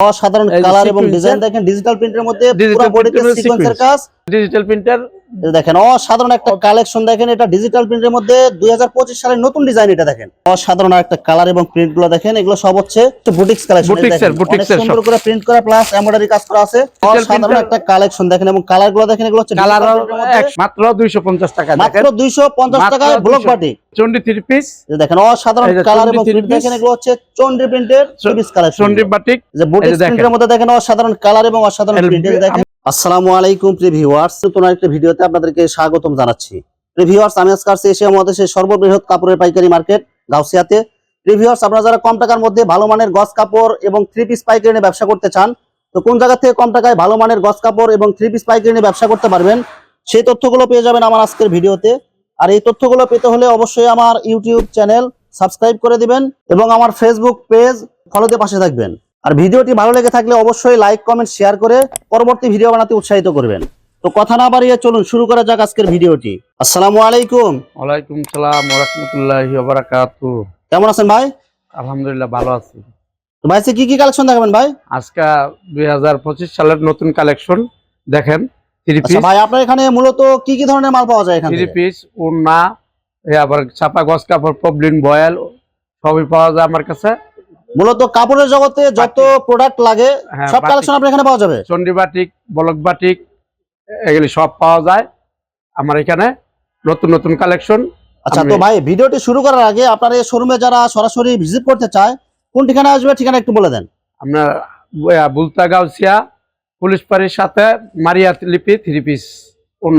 অসাধারণ কালার এবং ডিজাইন দেখেন ডিজিটাল প্রিন্টের মধ্যে পুরো বডিতে সিকোয়েন্সের কাজ। ডিজিটাল প্রিন্টার দেখেন অসাধারণ একটা কালেকশন দেখেন এটা ডিজিটাল প্রিন্টের মধ্যে দুই সালের নতুন ডিজাইন এটা দেখেন। অসাধারণ একটা কালার এবং প্রিন্টগুলো দেখেন এগুলো সব হচ্ছে বুটিক্স কালেকশন Boutiques এর, boutiques এর সুন্দর করে প্রিন্ট করা প্লাস এমব্রয়ডারি কাজ করা আছে। অসাধারণ printer- একটা কালেকশন দেখেন এবং কালারগুলো দেখেন এগুলো হচ্ছে কালার digital print এর মধ্যে মাত্র দুইশো পঞ্চাশ টাকা মাত্র দেখেন। দুইশো পঞ্চাশ টাকায় ব্লক 200 চন্ডি থ্রি পিস দেখেন অসাধারণ কালার এবং three প্রিন্ট দেখেন এগুলো হচ্ছে চন্ডি প্রিন্টের পিস কালেকশন চন্ডি বাটিক যে বুটিক্স এই যে দেখেন। প্রিন্টের মধ্যে দেখেন অসাধারণ কালার এবং অসাধারণ প্রিন্ট দেখেন আসসালামু আলাইকুম প্রিয় ভিউয়ার্স। নতুন একটা ভিডিওতে আপনাদেরকে স্বাগতম জানাচ্ছি। প্রিয় ভিউয়ার্স, আমি আজকে আসছি এশিয়া মহাদেশের সর্ববৃহৎ কাপড়ের পাইকারি মার্কেট, গাউসিয়াতে। প্রিয় ভিউয়ার্স, আপনারা যারা কম টাকার মধ্যে ভালো মানের গস কাপড় এবং থ্রি পিস পাইকারি নিয়ে ব্যবসা করতে চান, তো কোন জায়গা থেকে কম টাকায় ভালো মানের গস কাপড় এবং থ্রি পিস পাইকারি নিয়ে ব্যবসা করতে পারবেন, সেই তথ্যগুলো পেয়ে যাবেন আমার আজকের ভিডিওতে। আর এই তথ্যগুলো পেতে হলে অবশ্যই আমার ইউটিউব চ্যানেল সাবস্ক্রাইব করে দিবেন এবং আমার ফেসবুক পেজ ফলোতে পাশে থাকবেন। আর ভিডিওটি ভালো লেগে থাকলে অবশ্যই লাইক কমেন্ট শেয়ার করে পরবর্তী ভিডিও বানাতে উৎসাহিত করবেন। তো কথা না বাড়িয়ে চলুন শুরু করা যাক আজকের ভিডিওটি। আসসালামু আলাইকুম। ওয়ালাইকুম সালাম ওরহমতুল্লাহি বারাকাতু কেমন আছেন ভাই? আলহামদুলিল্লাহ ভালো আছি। তো ভাই কি কি কালেকশন দেখাবেন ভাই? আজকে দুই হাজার পঁচিশ সালের নতুন কালেকশন দেখেন থ্রি আচ্ছা পিস ভাই আপনার এখানে মূলত কি কি ধরনের মাল পাওয়া যায় এখানে থ্রি পিস উন্না আবার ছাপা গস কাপড় পবলিন বয়েল সবই পাওয়া যায় আমার কাছে। মূলত কাপড়ের জগতে যত প্রোডাক্ট লাগে হ্যাঁ, সব কালেকশন আপনার এখানে পাওয়া যাবে? চন্ডি বাটিক বলক বাটিক এগুলি সব পাওয়া যায়। আমার এখানে নতুন নতুন কালেকশন আচ্ছা তো ভাই ভিডিওটি শুরু করার আগে আপনার এই শোরুমে যারা সরাসরি ভিজিট করতে চায় কোন ঠিকানা আসবে ঠিকানা একটু বলে দেন। আপনার আহ, বুলতা গাউসিয়া পুলিশ পাড়ির সাথে মারিয়া লিপি থ্রি পিস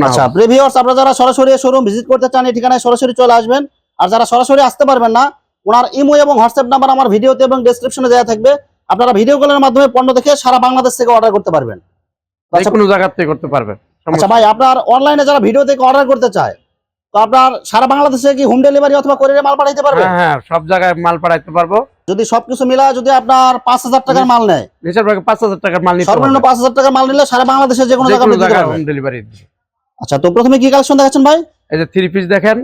আচ্ছা প্রিভিউয়ার্স আপনারা যারা সরাসরি শোরুম ভিজিট করতে চান এই ঠিকানায় সরাসরি চলে আসবেন। আর যারা সরাসরি আসতে পারবেন না ওনার ইমো এবং হোয়াটসঅ্যাপ নাম্বার আমার ভিডিওতে এবং ডেসক্রিপশনে দেওয়া থাকবে। আপনারা ভিডিও কলের মাধ্যমে পণ্য দেখে সারা বাংলাদেশ থেকে অর্ডার করতে পারবেন। আচ্ছা কোনো জায়গা থেকে করতে পারবেন। আচ্ছা ভাই আপনার অনলাইনে যারা ভিডিও থেকে অর্ডার করতে চায় তো আপনার সারা বাংলাদেশে কি হোম ডেলিভারি অথবা কোরিয়ারে মাল পাঠাইতে পারবেন হ্যাঁ হ্যাঁ সব জায়গায় মাল পাঠাইতে পারব। যদি সবকিছু মিলা যদি আপনার পাঁচ হাজার টাকার মাল নেয় রাখে পাঁচ হাজার টাকার মাল নিতে সর্বনিম্ন পারবেন পাঁচ হাজার টাকার মাল নিলে সারা বাংলাদেশে যে কোনো জায়গায় আপনি দিতে পারবেন। হোম ডেলিভারি আচ্ছা তো প্রথমে কি কালেকশন দেখাচ্ছেন ভাই? এই যে থ্রি পিস দেখেন।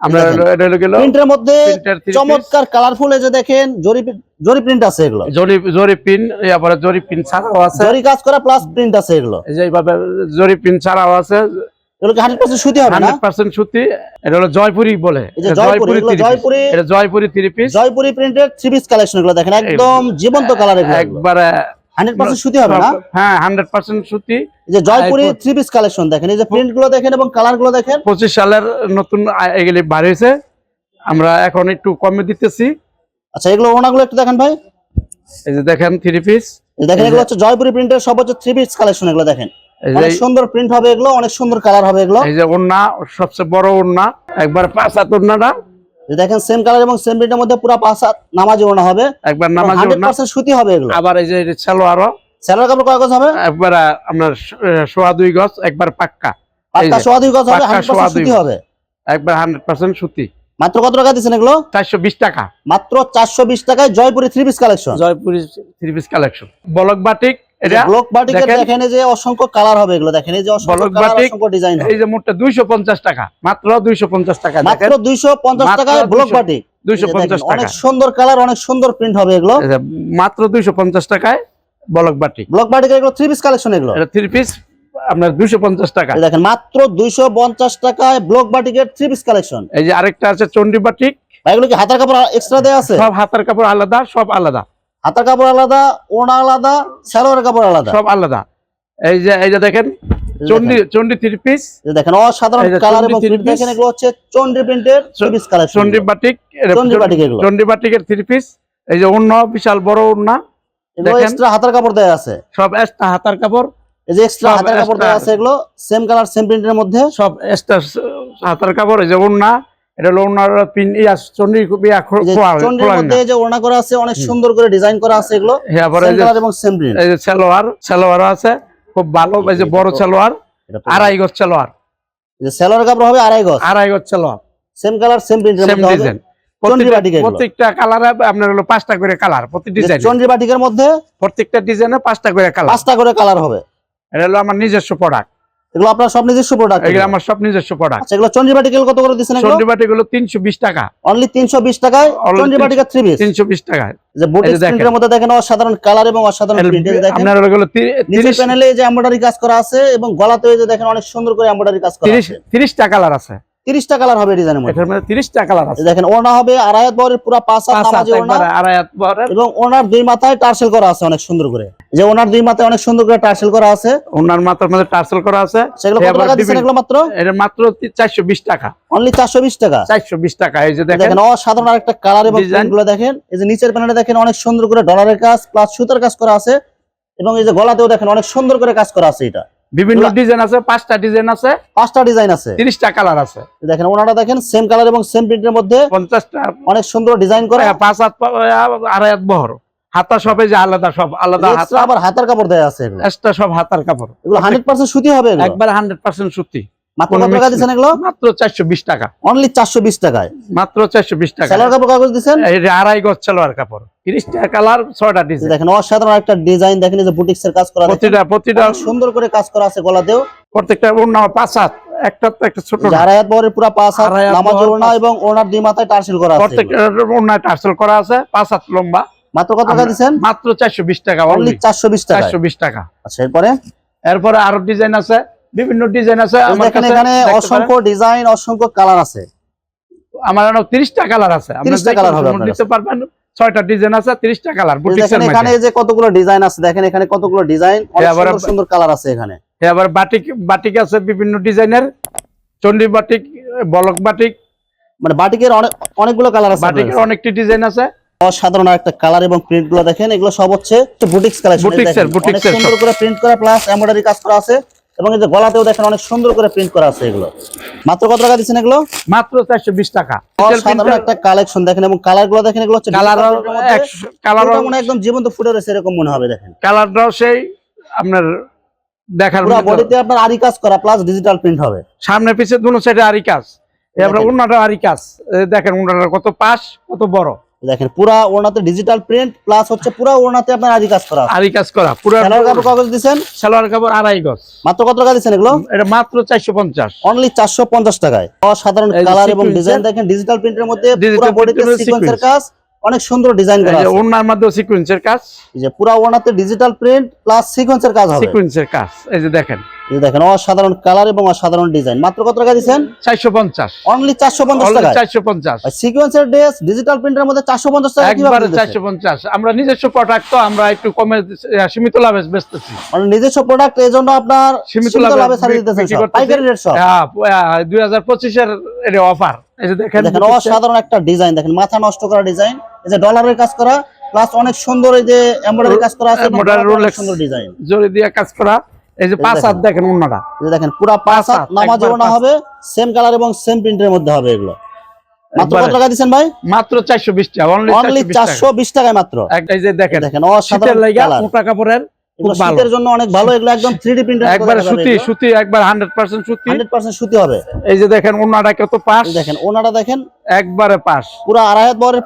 আমরা এটা হলো গেল প্রিন্টের মধ্যে প্রিন্টার থ্রি পিস চমৎকার কালারফুল এই যে দেখেন জরি জরি প্রিন্ট আছে এগুলো। জরি জরি জরি ছাড়াও আছে। জরি কাজ করা প্লাস প্রিন্ট আছে এগুলো। এই যে এইভাবে জরি পিন ছাড়াও আছে। এগুলো কি হান্ড্রেড সুতি হবে না? হান্ড্রেড পার্সেন্ট সুতি। এটা হলো জয়পুরি বলে। জয়পুরি। জয়পুরি এটা জয়পুরি থ্রি পিস জয়পুরি প্রিন্টের থ্রি পিস কালেকশন এগুলো দেখেন একদম জীবন্ত কালার এগুলো। একবারে হান্ড্রেড পার্সেন্ট সুতি হবে না? হ্যাঁ সুতি। যে জয়পুরি থ্রি পিস কালেকশন দেখেন এই যে প্রিন্টগুলো দেখেন এবং কালারগুলো দেখেন। পঁচিশ সালের নতুন আ- এগুলি বার হয়েছে আমরা এখন একটু কমে দিতেছি। আচ্ছা এগুলো ওনাগুলো একটু দেখেন ভাই। এই যে দেখেন থ্রি পিস দেখেন এগুলো হচ্ছে জয়পুরি প্রিন্টের থ্রি পিস কালেকশন এগুলো দেখেন। অনেক সুন্দর প্রিন্ট হবে এগুলো অনেক সুন্দর কালার হবে এগুলো। এই যে ওড়না সবচেয়ে বড় ওড়না। একবার পাঁচ হাত ওড়নাটা। এই দেখেন সেম কালার এবং সেম প্রিন্টের মধ্যে পুরো পাঁচ হাত নামাজি হবে। একবার নামাজ ওড়না। সুতি হবে এগুলো। আবার এই যে সালোয়ারও কাপড় কয় গজ হবে? একবার আপনার সোয়া দুই গজ একবার পাক্কা। পাক্কা সোয়া দুই গজ হবে সুতি হবে। একবার হান্ড্রেড পার্সেন্ট সুতি। মাত্র কত টাকা দিচ্ছেন এগুলো? চারশো বিশ টাকা। মাত্র চারশো বিশ টাকায় Jaipuri three piece collection Jaipuri three piece collection block batik block বাটিকের দেখেন। দেখেন যে অসংখ্য কালার হবে এগুলো। দেখেন এই যে অসংখ্য কালার বাটিক, অসংখ্য ডিজাইন এই যে মোটটা দুইশো পঞ্চাশ টাকা মাত্র দুইশো পঞ্চাশ টাকা মাত্র দেখেন দুইশো পঞ্চাশ মাত্র টাকায় ব্লক 200 বাটিক দুইশো এই যে পঞ্চাশ দেখেন, টাকা। অনেক সুন্দর কালার অনেক সুন্দর প্রিন্ট হবে এগুলো। মাত্র দুইশো পঞ্চাশ টাকায় বলক বাটিক ব্লক বাটিকের এগুলো থ্রি পিস কালেকশন এগুলো। এটা থ্রি পিস আপনার দুইশো পঞ্চাশ টাকা। দেখেন মাত্র দুইশো পঞ্চাশ টাকায় ব্লক বাটিকের থ্রি পিস কালেকশন এই যে আরেকটা আছে চন্ডি বাটিক এগুলো কি হাতার কাপড় এক্সট্রা দেওয়া আছে? সব হাতার কাপড় আলাদা সব আলাদা। হাতার কাপড় আলাদা ওনা আলাদা সালোয়ারের কাপড় আলাদা। সব আলাদা। এই যে এই যে দেখেন চন্ডি চন্ডি থ্রি পিস। দেখেন অসাধারণ কালার এবং প্রিন্ট দেখেন এগুলো হচ্ছে চন্ডি প্রিন্টের থ্রি পিস কালেকশন চন্ডি বাটিক এটা চন্ডি বাটিক এগুলো। চন্ডি বাটিকের থ্রি পিস এই যে অন্য বিশাল বড় ওড়না। দেখেন। এক্সট্রা হাতার কাপড় আছে। সব এক্সট্রা হাতার কাপড়। এই যে এক্সট্রা হাতার কাপড়। আছে এগুলো। সেম কালার সেম প্রিন্টের মধ্যে। সব এক্সট্রা হাতার কাপড় এই যে ওড়না। এটা হলো ওড়নার পিন ইয়া চন্ডি ইয়া চন্ডির খোলা মধ্যে যে ওড়না করা আছে অনেক সুন্দর করে ডিজাইন করা আছে এগুলো। হ্যাঁ, এবং সেম প্রিন্ট এই যে সালোয়ার সালোয়ার আছে খুব ভালো এই যে বড় সালোয়ার আড়াই গজ সালোয়ার। যে সেলোয়ার কাপড় হবে আড়াই গজ। আড়াই গজ সালোয়ার। সেম কালার সেম প্রিন্টের সেম ডিজাইন। প্রত্যেকটা কালারে আপনার হলো পাঁচটা করে কালার প্রতি ডিজাইন চন্ডি বাটিকের মধ্যে প্রত্যেকটা ডিজাইনে পাঁচটা করে কালার পাঁচটা করে কালার হবে। এটা হলো আমার নিজস্ব প্রোডাক্ট এগুলো আপনার সব নিজস্ব প্রোডাক্ট এগুলো আমার সব নিজস্ব প্রোডাক্ট আচ্ছা এগুলো চন্ডী বাটিকেল কত করে এগুলো? চন্ডি বাটি গুলো তিনশো বিশ টাকা। অনলি তিনশো বিশ টাকায়? চন্ডি বাটিকা থ্রি পিস তিনশো বিশ টাকায়। যে বুটিক। প্রিন্টের মধ্যে দেখেন অসাধারণ কালার এবং অসাধারণ প্রিন্ট দেখেন। আপনার ওগুলো তি- নিচের তিরিশ প্যানেলে যে এমব্রয়ডারি কাজ করা আছে এবং গলাতে যে দেখেন অনেক সুন্দর করে এমব্রয়ডারি কাজ করা তিরিশ আছে। তিরিশটা কালার আছে। তিরিশটা কালার হবে ডিজাইনের মধ্যে। এটার মধ্যে তিরিশটা কালার আছে। দেখেন ওনা হবে বরের পুরো পাঁচ হাত নামাজি ওনা বহরের। এবং ওনার দুই মাথায় টার্সেল করা আছে অনেক সুন্দর করে। যে ওনার দুই মাথায় অনেক সুন্দর করে টার্সেল করা আছে। ওনার মাথার মধ্যে টার্সেল করা আছে। সেগুলো কত টাকা এগুলো মাত্র? এটা মাত্র চারশো বিশ টাকা। অনলি চারশো বিশ টাকা। চারশো বিশ টাকা। এই যে দেখেন। অসাধারণ একটা কালার এবং Design। প্রিন্টগুলো দেখেন। এই যে নিচের প্যানেলে দেখেন অনেক সুন্দর করে ডলারের কাজ প্লাস সুতার কাজ করা আছে। এবং এই যে গলাতেও দেখেন অনেক সুন্দর করে কাজ করা আছে এটা। বিভিন্ন ডিজাইন আছে পাঁচটা ডিজাইন আছে পাঁচটা ডিজাইন আছে। তিরিশটা কালার আছে। দেখেন ওনারা দেখেন সেম কালার এবং সেম প্রিন্টের মধ্যে পঞ্চাশটা অনেক সুন্দর ডিজাইন করে। পাঁচ হাত আড়াই হাত বহর। হাতা সবে যে আলাদা সব আলাদা আবার হাতার কাপড় দেয় আছে এক্সট্রা সব হাতার কাপড়। এগুলো হান্ড্রেড পার্সেন্ট সুতি হবে একবার হান্ড্রেড পার্সেন্ট সত্যি মাত্র কত টাকা এগুলো? মাত্র অনলি টাকায়। মাত্র চারশো বিশ টাকা। সালোয়ার কাপড় কাগজ দিচ্ছেন এই আড়াই গজ সালোয়ার কাপড়। কালার ছয়টা ডিজাইন দেখেন অসাধারণ একটা ডিজাইন দেখেন যে বুটিক্স কাজ করা প্রতিটা প্রতিটা সুন্দর করে কাজ করা আছে গলাতেও। প্রত্যেকটা ওড়না পাঁচ হাত। একটা তো একটা ছোট যে আড়াই হাত বহরের পুরো পাঁচ হাত আড়াই হাত নামাজ ওড়না এবং দুই মাথায় টার্সেল করা আছে প্রত্যেকটা। ওড়নায় টার্সেল করা আছে পাঁচ হাত লম্বা। মাত্র কত টাকা মাত্র অনলি অনলি চারশো বিশ টাকা চারশো বিশ টাকা। আচ্ছা এরপরে? এরপরে আরও ডিজাইন আছে। বিভিন্ন ডিজাইন আছে আমার কাছে এখানে অসংখ্য ডিজাইন অসংখ্য কালার আছে। আমার আরও তিরিশটা কালার আছে। আপনি 30টা colour হবে আপনার নিতে পারবেন ছয়টা ডিজাইন আছে তিরিশটা কালার এই বুটিক্সের দেখেন এখানে যে কতগুলো ডিজাইন আছে দেখেন এখানে কতগুলো ডিজাইন আবার- সুন্দর সুন্দর কালার আছে এখানে। আবার বাটিক বাটিক আছে বিভিন্ন ডিজাইনের চন্ডী বাটিক বলক বাটিক মানে বাটিকের অনেক অনেকগুলো কালার আছে বাটিকের আপনার অনেকটি ডিজাইন আছে। অসাধারণ একটা কালার এবং প্রিন্টগুলো দেখেন এগুলো সব হচ্ছে বুটিক্স কালেকশন boutique এর সুন্দর করে প্রিন্ট করা প্লাস এমব্রয়ডারি কাজ করা আছে। এবং এই যে গলাতেও দেখেন অনেক সুন্দর করে প্রিন্ট করা আছে এগুলো। মাত্র কত টাকা দিচ্ছেন এগুলো? মাত্র চারশো বিশ টাকা। অসাধারণ একটা কালেকশন দেখেন এবং কালারগুলো দেখেন এগুলো হচ্ছে কালার। কালার মনে একদম জীবন্ত ফুটে রয়েছে এরকম মনে হবে দেখেন। কালারটাও সেই আপনার দেখার পুরো বডিতে আপনার আরি কাজ করা প্লাস ডিজিটাল প্রিন্ট হবে। সামনে পিছে দুনো সাইডে আরি কাজ। দেখেন। উন্নাটা আরি কাজ। দেখেন উন্নাটা কত পাশ কত বড়। দেখেন পুরা ওড়নাতে ডিজিটাল প্রিন্ট প্লাস হচ্ছে পুরা ওড়নাতে আপনার আরি কাজ করা আরি কাজ করা পুরো সালোয়ার কাপড় কাগজ দিচ্ছেন? সালোয়ার কাপড় আড়াই গজ। মাত্র কত টাকা দিচ্ছেন এগুলো? এটা মাত্র চারশো পঞ্চাশ। অনলি চারশো পঞ্চাশ টাকায়। অসাধারণ কালার এবং ডিজাইন দেখেন ডিজিটাল প্রিন্টের মধ্যে পুরো বডিতে এর সিকোয়েন্সের কাজ অনেক সুন্দর ডিজাইন করা আছে। ওনার মধ্যে সিকুয়েন্সের কাজ। এই যে পুরো ওড়নাতে ডিজিটাল প্রিন্ট প্লাস সিকোয়েন্সের কাজ হবে। সিকুয়েন্সের কাজ এই যে দেখেন। দেখেন অসাধারণ কালার এবং অসাধারণ ডিজাইন মাত্র কত টাকা দিচ্ছেন? চারশো পঞ্চাশ। অনলি চারশো পঞ্চাশ টাকা চারশো পঞ্চাশ। সিকোয়েন্সের ড্রেস ডিজিটাল প্রিন্টের মধ্যে চারশো পঞ্চাশ টাকা একবারে চারশো পঞ্চাশ। আমরা নিজস্ব প্রোডাক্ট তো আমরা একটু কমে সীমিত লাভে বেচতেছি। মানে নিজস্ব প্রোডাক্ট এই জন্য আপনার সীমিত লাভে ছাড়িয়ে দিতেছেন পাইকারি রেট সব। হ্যাঁ দুই হাজার পঁচিশের এটা অফার এই যে দেখেন অসাধারণ একটা ডিজাইন দেখেন মাথা নষ্ট করা ডিজাইন এই যে ডলারের কাজ করা প্লাস অনেক সুন্দর এই যে এমব্রয়ডারি কাজ করা আছে। সুন্দর ডিজাইন জরি দিয়ে কাজ করা। এই যে পাঁচ দেখেন। হাত দেখেন পুরো পাঁচ হাত নামাজ ওড়না হবে সেম কালার এবং সেম প্রিন্টের মধ্যে হবে এগুলো। মাত্র কত টাকা দিচ্ছেন ভাই? মাত্র চারশো বিশ টাকা অনলি অনলি চারশো বিশ টাকায় মাত্র। এই যে দেখেন দেখেন অসাধারণ কালার মোটা কাপড়ের শীতের জন্য অনেক ভালো এগুলো একদম থ্রি ডি প্রিন্টের একবারে সুতি সুতি একবার হান্ড্রেড পার্সেন্ট সুতি। হান্ড্রেড পার্সেন্ট সুতি হবে। এই যে দেখেন উন্নাটা কত এই দেখেন ওনারা দেখেন একবারে পাশ। পুরো আড়াই হাত বরের।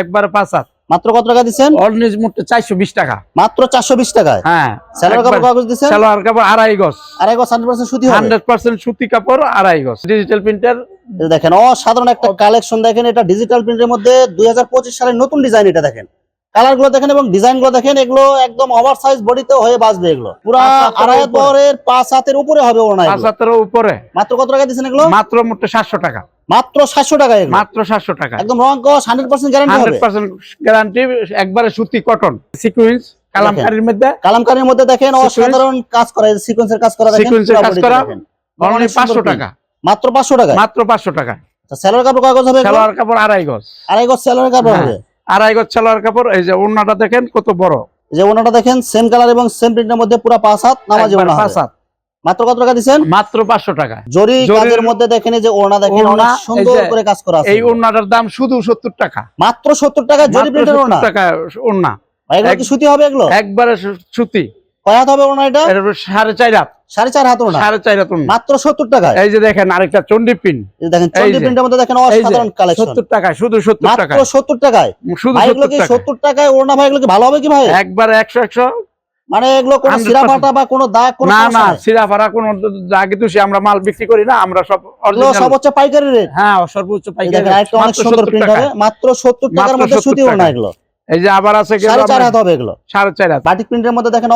একবারে পাঁচ হাত। মাত্র কত টাকা দিচ্ছেন? অলনিজ মোটে চারশো বিশ টাকা। মাত্র চারশো বিশ টাকায় হ্যাঁ। স্যালোয়ার কাপড় কাগজ দিচ্ছেন? সালোয়ার কাপড় আড়াই গজ। আড়াই গজ হান্ড্রেড পার্সেন্ট সুতি হবে। হান্ড্রেড পার্সেন্ট সুতি কাপড় আড়াই গজ। ডিজিটাল প্রিন্টার দেখেন অসাধারণ একটা কালেকশন দেখেন। এটা ডিজিটাল প্রিন্টের মধ্যে দুই হাজার পঁচিশ সালের নতুন ডিজাইন এটা দেখেন। কালারগুলো দেখেন এবং ডিজাইনগুলো দেখেন এগুলো একদম ওভার সাইজ বডিতে হয়ে বাঁচবে এগুলো। পুরা আড়াই উপরে। পাঁচ হাতের উপরে হবে ওনা পাঁচ হাতের উপরে। মাত্র কত টাকা দিচ্ছেন এগুলো? মাত্র মোটে সাতশো টাকা। মাত্র সাতশো টাকা মাত্র সাতশো টাকা। একদম রং কস গ্যারান্টি হবে। গ্যারান্টি একবারে সুতি কটন সিকুয়েন্স কালামকারীর মধ্যে। কালামকারীর মধ্যে দেখেন অসাধারণ কাজ করা সিকোয়েন্সের কাজ করা দেখেন কাজ করা। অনলি। টাকা। মাত্র পাঁচশো টাকা। মাত্র পাঁচশো টাকা। স্যালোয়ার কাপড় কাগজ হবে এগুলো? কাপড় আড়াই গজ। আড়াই গজ স্যালোয়ার কাপড় হ্যাঁ। হবে। আড়াই গজ সালোয়ার কাপড়। এই যে দেখেন কত বড়। যে ওনাটা দেখেন সেম কালার এবং সেম প্রিন্টের মধ্যে পুরো পাঁচ হাত নামাজি পাঁচ হাত। মাত্র কত টাকা দিচ্ছেন? মাত্র পাঁচশো টাকা। জরি কাজের মধ্যে দেখেন যে ওড়না দেখেন অনেক সুন্দর করে কাজ করা আছে। এই ওড়নাটার দাম শুধু সত্তর টাকা। মাত্র সত্তর টাকা জরি প্রিন্টের ওড়না? টাকা ওড়না। কি সুতি হবে এগুলো? একবারে সুতি। কয় হাত হবে ওড়না এটা? সাড়ে চার হাত। সাড়ে চার হাত ওড়না? সাড়ে চার হাত। মাত্র সত্তর টাকায়? এই যে দেখেন আরেকটা চন্ডি পিন দেখেন চন্ডি যে। প্রিন্টের মধ্যে দেখেন অসাধারণ কালেকশন সত্তর টাকা শুধু সত্তর মাত্র টাকা সত্তর টাকায়? শুধু সত্তর টাকায় ওড়না? ভাই এগুলো কি ভালো হবে কি ভাই? একবার একশো একশো। মানে এগুলো কোনো 100% সিরা ফাটা বা কোনো দাগ কোনো না না নাই? সিরা ভাড়া কোনো কিন্তু সে আমরা মাল বিক্রি করি না আমরা সব সব হচ্ছে পাইকারি রেট হ্যাঁ সর্বোচ্চ পাইকারি অনেক মাত্র সুন্দর 70 প্রিন্ট টাকা। হবে মাত্র সত্তর টাকার মধ্যে সুতি টাকা। এগুলো। এই যে আবার আছে গেল সাড়ে চার আপনার হাত হবে এগুলো। সাড়ে চার হাত। বাটিক প্রিন্টের মধ্যে দেখেন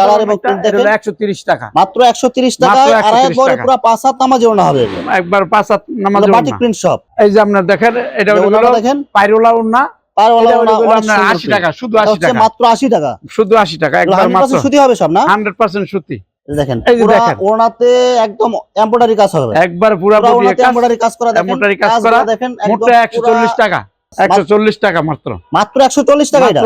কালার এবং প্রিন্ট দেখেন হলো একশো তিরিশ টাকা। মাত্র একশো তিরিশ আর 130 টাকা। পুরো পাঁচ হাত নামাজি ওড়না হবে একবার পাঁচ হাত নামাজ বাটিক প্রিন্ট সব এই যে আপনার দেখেন এটা হলো দেখেন। পাইরোলা উন্না টাকা শুধু আশি টাকা। মাত্র আশি টাকা। শুধু আশি টাকা একবার মাত্র সুতি হবে সব না হান্ড্রেড পার্সেন্ট সুতি। দেখেন এই যে পুরা দেখেন। ওড়নাতে একদম এমব্রয়ডারি কাজ হবে। একবার পুরা পুরা বডি ওড়নাতে এমব্রয়ডারি কাজ করা দেখেন কাজ করা, দেখেন একদম মোটটা চল্লিশ টাকা মাত্র। টাকা এটা।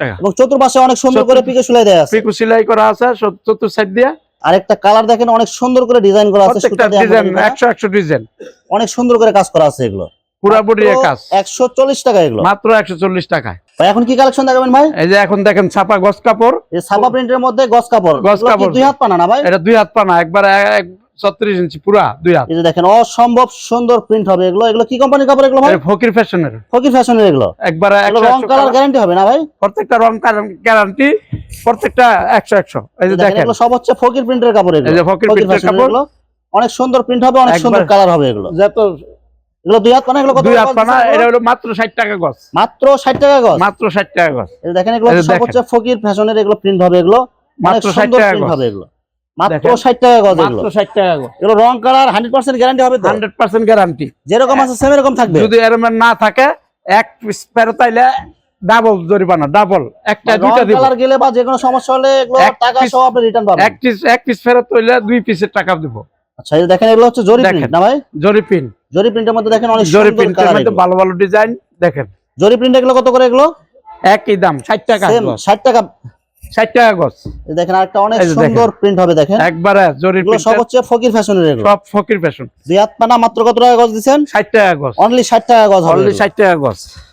টাকা। এবং চতুর্পাশে অনেক সুন্দর করে পিকে সুলাই দেয়া আছে। পিকু সেলাই করা আছে চতুর সাইড দিয়ে। আরেকটা কালার দেখেন অনেক সুন্দর করে ডিজাইন করা আছে ডিজাইন। একশো একশো ডিজাইন। অনেক সুন্দর করে কাজ করা আছে এগুলো। পুরা বডি কাজ একশো চল্লিশ টাকা এগুলো। মাত্র একশো চল্লিশ টাকায়। ভাই এখন কি কালেকশন দেখাবেন ভাই? এই যে এখন দেখেন ছাপা গস কাপড়। এই সাবা প্রিন্টের মধ্যে গস কাপড়। কি কাপড়। দুই হাত পানা না ভাই? এটা দুই হাত পানা একবার এক ছত্রিশ ইঞ্চি পুরা দুই হাত। এই যে দেখেন অসম্ভব সুন্দর প্রিন্ট হবে এগুলো। এগুলো কি কোম্পানির কাপড় এগুলো ভাই? ফকির ফ্যাশনের। ফকির ফ্যাশনের এগুলো। একবার এগুলো একশো রং কালার। গ্যারান্টি হবে না ভাই? প্রত্যেকটা রং গ্যারান্টি প্রত্যেকটা একশো একশো। এই যে দেখেন এগুলো সব হচ্ছে ফকির প্রিন্টের কাপড় এগুলো। এই যে ফকির ফকির প্রিন্টের কাপড়। অনেক সুন্দর প্রিন্ট হবে অনেক সুন্দর কালার হবে এগুলো। যত এগুলো দুই হাত পানা এগুলো কত দুই হাত পানা এটা হলো মাত্র ষাট টাকা গছ মাত্র ষাট টাকা গজ? মাত্র ষাট টাকা গছ এই দেখেন এগুলো ফকির ফ্যাশনের এগুলো প্রিন্ট হবে এগুলো। মাত্র ষাট সুন্দর টাকা প্রিন্ট গজ। হবে এগুলো। মাত্র দেখেন। ষাট টাকা গজ এগুলো। মাত্র ষাট টাকা গছ এগুলো রং কালার হান্ড্রেড পার্সেন্ট গ্যারান্টি হবে তো? হান্ড্রেড পার্সেন্ট গ্যারান্টি যেরকম আছে সেম এরকম থাকবে। যদি এরকম না থাকে এক পিস ফেরত আইলে ডাবল জরিমানা ডাবল একটা দুইটা দিব। কালার গেলে বা যে কোনো সমস্যা হলে এগুলো টাকা সহ আপনি রিটার্ন পাবেন। এক পিস এক পিস ফেরত হইলে দুই পিসের টাকা দিব। আচ্ছা এই দেখেন এগুলো হচ্ছে জরি প্রিন্ট না ভাই? জরি প্রিন্ট। জরি প্রিন্টের মধ্যে দেখেন অনেক জরি প্রিন্টের মধ্যে ভালো ভালো ডিজাইন দেখেন। জরি প্রিন্ট এগুলো কত করে এগুলো? একই দাম ষাট টাকা। সেম ষাট টাকা। ষাট টাকা গছ দেখেন আরেকটা অনেক। সুন্দর প্রিন্ট হবে দেখেন। একবারে জরি এগুলো সব হচ্ছে ফকির ফ্যাশনের এগুলো। সব ফকির ফ্যাশন। দুই পানা মাত্র কত টাকা গজ দিচ্ছেন? ষাট টাকা গছ অনলি ষাট টাকা গজ হবে। অনলি টাকা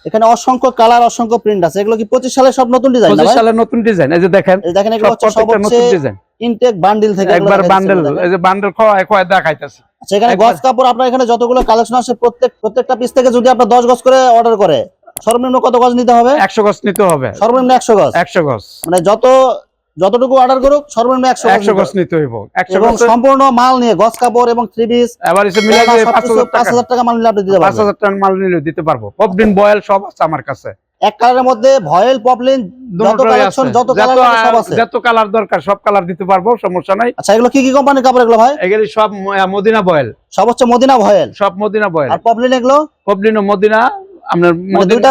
এখানে অসংখ্য কালার অসংখ্য প্রিন্ট আছে। এগুলো কি পঁচিশ সালের সব নতুন ডিজাইন সালের নতুন ডিজাইন এই যে দেখেন এই দেখেন এগুলো হচ্ছে সব নতুন ডিজাইন ইনটেক বান্ডিল থেকে একবার দেখা বান্ডেল এই যে বান্ডেল খোয়া খোয়া দেখাইতেছে। আচ্ছা এখানে গজ কাপড় আপনার এখানে যতগুলো কালেকশন আছে প্রত্যেক প্রত্যেকটা পিস থেকে যদি আপনার দশ গজ করে অর্ডার করে সর্বনিম্ন কত গজ নিতে হবে? একশো গছ নিতে হবে। সর্বনিম্ন একশো গজ? একশো গছ মানে যত যতটুকু অর্ডার করুক সর্বনিম্ন একশো একশো গজ নিতে হইব। এবং সম্পূর্ণ মাল নিয়ে গজ কাপড় এবং থ্রি পিস এবার পাঁচ হাজার টাকা। মাল নিলে আপনি দিতে পাঁচ হাজার টাকা মাল নিলে দিতে পারব। পপডিন বয়েল সব আছে আমার কাছে। এক কালারের মধ্যে ভয়েল পপলিন যত কালেকশন যত কালার সব আছে। যত কালার দরকার সব কালার দিতে পারব সমস্যা নাই। আচ্ছা এগুলো কি কি কোম্পানির কাপড় এগুলো ভাই? এগুলি সব মদিনা বয়েল। সব হচ্ছে মদিনা ভয়েল সব মদিনা বয়েল। আর পপলিন এগুলো? পবলিন ও মদিনা আপনার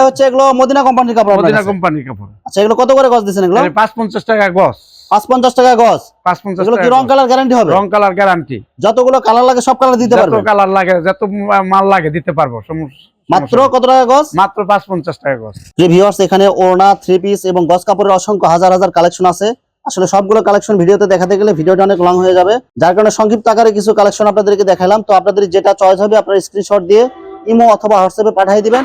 হচ্ছে এগুলো মদিনা কোম্পানির কাপড় মদিনা কোম্পানির কাপড়। আচ্ছা এগুলো কত করে গজ দিচ্ছেন এগুলো? টাকা পাঁচ পঞ্চাশ টাকা গজ? পাঁচ পঞ্চাশ এগুলো কি রং কালার গ্যারান্টি হবে? রং কালার গ্যারান্টি যতগুলো কালার লাগে সব কালার দিতে যত কালার লাগে যত মাল লাগে দিতে পারব সমস্যা মাত্র কত টাকা গজ? মাত্র টাকা যে ভিউয়ার্স এখানে ওড়না থ্রি পিস এবং গজ কাপড়ের অসংখ্য হাজার হাজার কালেকশন আছে। আসলে সবগুলো কালেকশন ভিডিওতে দেখাতে গেলে ভিডিওটা অনেক লং হয়ে যাবে। যার কারণে সংক্ষিপ্ত আকারে কিছু কালেকশন আপনাদেরকে দেখালাম। তো আপনাদের যেটা চয়েস হবে আপনারা স্ক্রিনশট দিয়ে ইমো অথবা হোয়াটসঅ্যাপে পাঠিয়ে দিবেন।